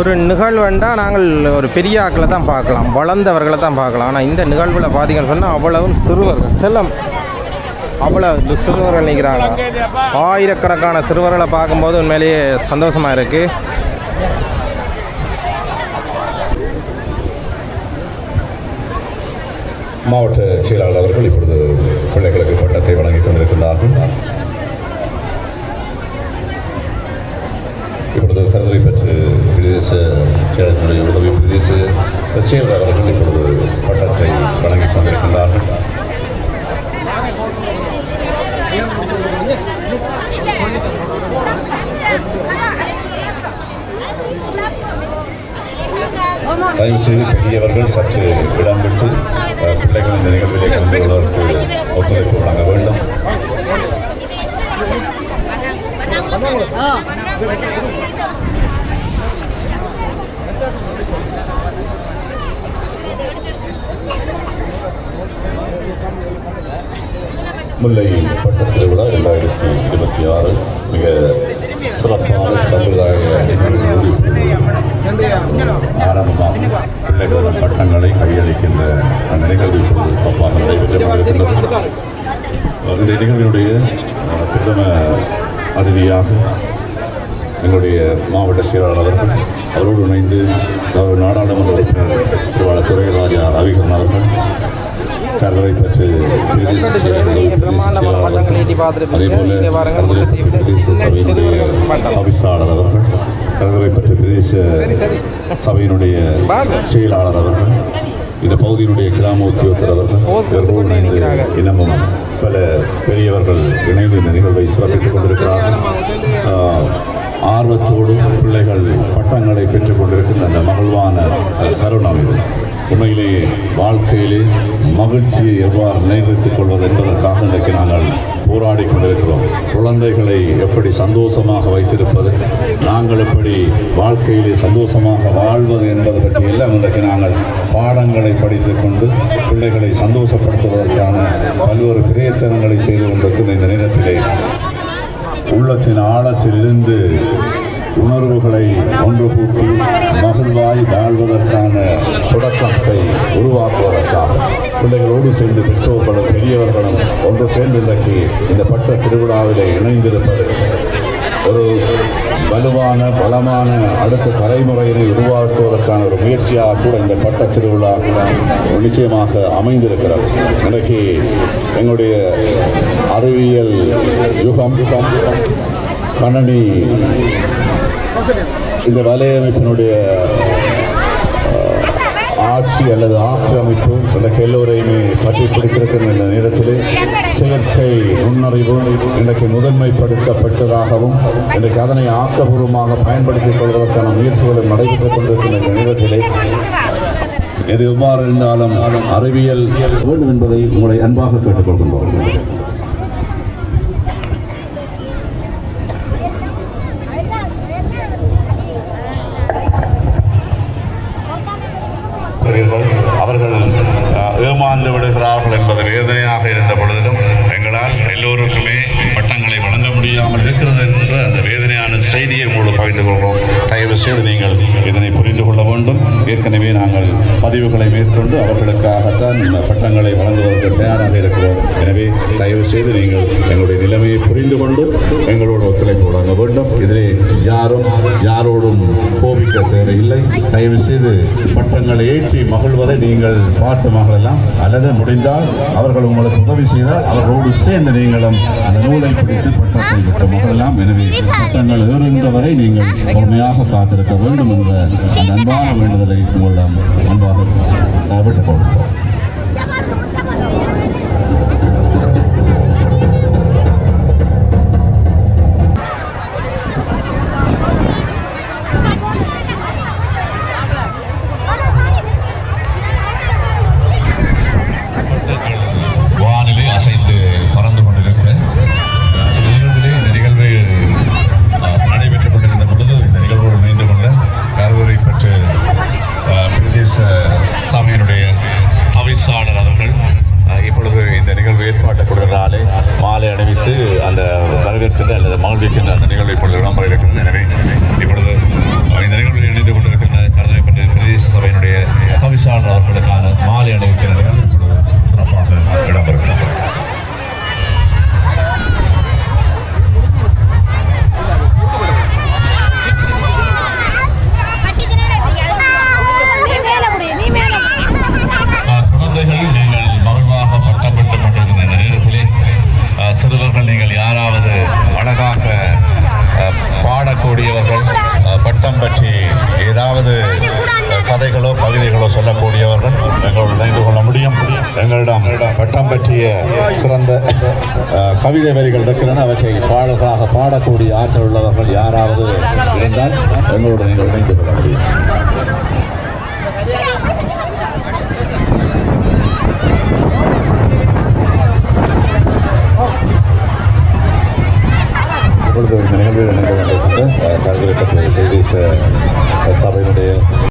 ஒரு நிகழ்வுண்டா நாங்கள் ஒரு பெரிய ஆக்களை தான் பார்க்கலாம் வளர்ந்தவர்களை தான் பார்க்கலாம். ஆனால் இந்த நிகழ்வில் பார்த்தீங்கன்னு சொன்னால் அவ்வளவும் சிறுவர்கள் செல்லம். அவ்வளோ சிறுவர்கள் நிற்கிறாங்க ஆயிரக்கணக்கான சிறுவர்களை பார்க்கும்போது உண்மையிலேயே சந்தோஷமாக இருக்குது மாவட்ட செயலாளர் அவர்கள் இப்பொழுது பிள்ளைகளுக்கு பட்டத்தை வழங்கிக் கொண்டிருக்கிறார்கள் இப்பொழுது கருதலை பெற்று பிரதேச செயலர்களுடைய உதவி பிரதேச செயலர் அவர்கள் இப்பொழுது பட்டத்தை வழங்கிக் கொண்டிருக்கின்றார்கள். தயவு செய்து பெரியவர்கள் சற்று இடம் விட்டு பிள்ளைகள் இந்த நிகழ்விலே கலந்து கொள்வதற்கு ஒத்துழைப்பு வழங்க வேண்டும். முல்லை பட்ட திருவிழா இரண்டாயிரத்தி இருபத்தி ஆறு. மிக சிறப்பான சமுதாய ஆரம்பமாக பிள்ளைகள் பட்டங்களை கையளிக்கின்ற நிகழ்வு சிறப்பாக நடைபெற்று இந்த நிகழ்வினுடைய பிரதம அதிதியாக எங்களுடைய மாவட்ட செயலாளர் அவரோடு இணைந்து கௌரவ நாடாளுமன்ற உறுப்பினர் திருவாளர் துறைராஜா ரவிகரன் அவர்கள் கருவறை பற்றி பிரதேச செயலாளர் அவர்கள் அதே பற்றி பிரதேச சபையினுடைய தவிசாளர் அவர்கள் கருவறை பற்றி பிரதேச சபையினுடைய செயலாளர் அவர்கள் இந்த பகுதியினுடைய கிராம உத்தியோகத்தர் அவர்கள் இன்னமும் பல பெரியவர்கள் இணைந்து இந்த நிகழ்வை சிறப்பித்துக் கொண்டிருக்கிறார்கள். ஆர்வத்தோடு பிள்ளைகள் பட்டங்களை பெற்றுக் கொண்டிருக்கின்ற அந்த மகிழ்வான தருணம் இது. உண்மையிலேயே வாழ்க்கையிலே மகிழ்ச்சியை எவ்வாறு நிலைநிறுத்திக் கொள்வது என்பதற்காக இன்றைக்கு நாங்கள் போராடி கொண்டிருக்கிறோம். குழந்தைகளை எப்படி சந்தோஷமாக வைத்திருப்பது நாங்கள் எப்படி வாழ்க்கையிலே சந்தோஷமாக வாழ்வது என்பது பற்றி எல்லாம் இன்றைக்கு நாங்கள் பாடங்களை படித்து கொண்டு பிள்ளைகளை சந்தோஷப்படுத்துவதற்கான பல்வேறு பிரயத்தனங்களை செய்து கொண்டிருக்கிற இந்த நேரத்திலே உள்ளத்தின் ஆழத்திலிருந்து உணர்வுகளை ஒன்று கூட்டி மகிழ்வாய் வாழ்வதற்கான தொடக்கத்தை உருவாக்குவதற்காக. பிள்ளைகளோடு சேர்ந்து பெற்றோர்களும் பெரியவர்களும் ஒன்று சேர்ந்து இன்றைக்கு இந்த பட்ட திருவிழாவிலே இணைந்திருப்பது. ஒரு வலுவான பலமான அடுத்த தலைமுறையினை உருவாக்குவதற்கான ஒரு முயற்சியாக கூட இந்த பட்ட திருவிழா நிச்சயமாக அமைந்திருக்கிறது. இன்றைக்கு எங்களுடைய அறிவியல் யுகம் கணனி இந்த வலையமைப்பினுடைய ஆட்சி அல்லது ஆக்கிரமிப்பு இன்றைக்கு எல்லோரையுமே பற்றி பிடித்திருக்கிற இந்த நேரத்தில் செயற்கை நுண்ணறிவு இன்றைக்கு முதன்மைப்படுத்தப்பட்டதாகவும் இன்றைக்கு அதனை ஆக்கபூர்வமாக பயன்படுத்திக் கொள்வதற்கான முயற்சிகளும் நடைபெற்றுக் கொண்டிருக்கின்ற இந்த நேரத்திலே எது எவ்வாறு இருந்தாலும் அறிவியல் வேண்டும் என்பதை உங்களை அன்பாக கேட்டுக்கொள்கின்றோம். ஏமாந்து விடுகிறார்கள் என்பது வேதனையாக இருந்த பொழுதிலும் எங்களால் எல்லோருக்குமே பட்டங்களை வழங்க முடியாமல் இருக்கிறது என்ற அந்த வேதனையான செய்தியை உங்களோடு பகிர்ந்து கொள்கிறோம். தயவு செய்து நீங்கள் இதனை புரிந்து கொள்ள வேண்டும். ஏற்கனவே நாங்கள் பதிவுகளை மேற்கொண்டு அவர்களுக்காகத்தான் இந்த பட்டங்களை வழங்குவதற்கு தயாராக இருக்கிறோம். எனவே தயவு செய்து நீங்கள் எங்களுடைய நிலைமையை புரிந்து கொண்டு எங்களோட ஒத்துழைப்பு வழங்க வேண்டும். இதிலே யாரும் யாரோடும் கோபிக்க தேவையில்லை. தயவு செய்து பட்டங்களை ஏற்றி மகிழ்வதை நீங்கள் பார்த்து மகளெல்லாம் அல்லது முடிந்தால் அவர்கள் உங்களுக்கு உதவி செய்தால் அவர்களோடு சேர்ந்து நீங்களும் அந்த நூலை பிடித்து பட்டத்தை பெற்ற மகளெல்லாம். எனவே பட்டங்கள் ஏறுகின்ற வரை நீங்கள் பொறுமையாக காத்திருக்க வேண்டும் என்ற அந்த அன்பான வேண்டுதலை உங்களிடம் அன்பாக விட்டுக் கொடுப்போம் இருக்கின்ற அல்லது மகிழ்விக்கின்ற அந்த நிகழ்வை இப்பொழுது விளம்பரம் இருக்கிறது எனவே கூடியவர்கள் பட்டம் பற்றி ஏதாவது கதைகளோ கவிதைகளோ சொல்லக்கூடியவர்கள் எங்களோடு இணைந்து கொள்ள முடியும். எங்களிடம் பட்டம் பற்றிய சிறந்த கவிதை வரிகள் இருக்கின்றன. அவற்றை பாடல்களாக பாடக்கூடிய ஆற்றல் உள்ளவர்கள் யாராவது இருந்தால் எங்களோடு நீங்கள் இணைந்து கொள்ள முடியும்.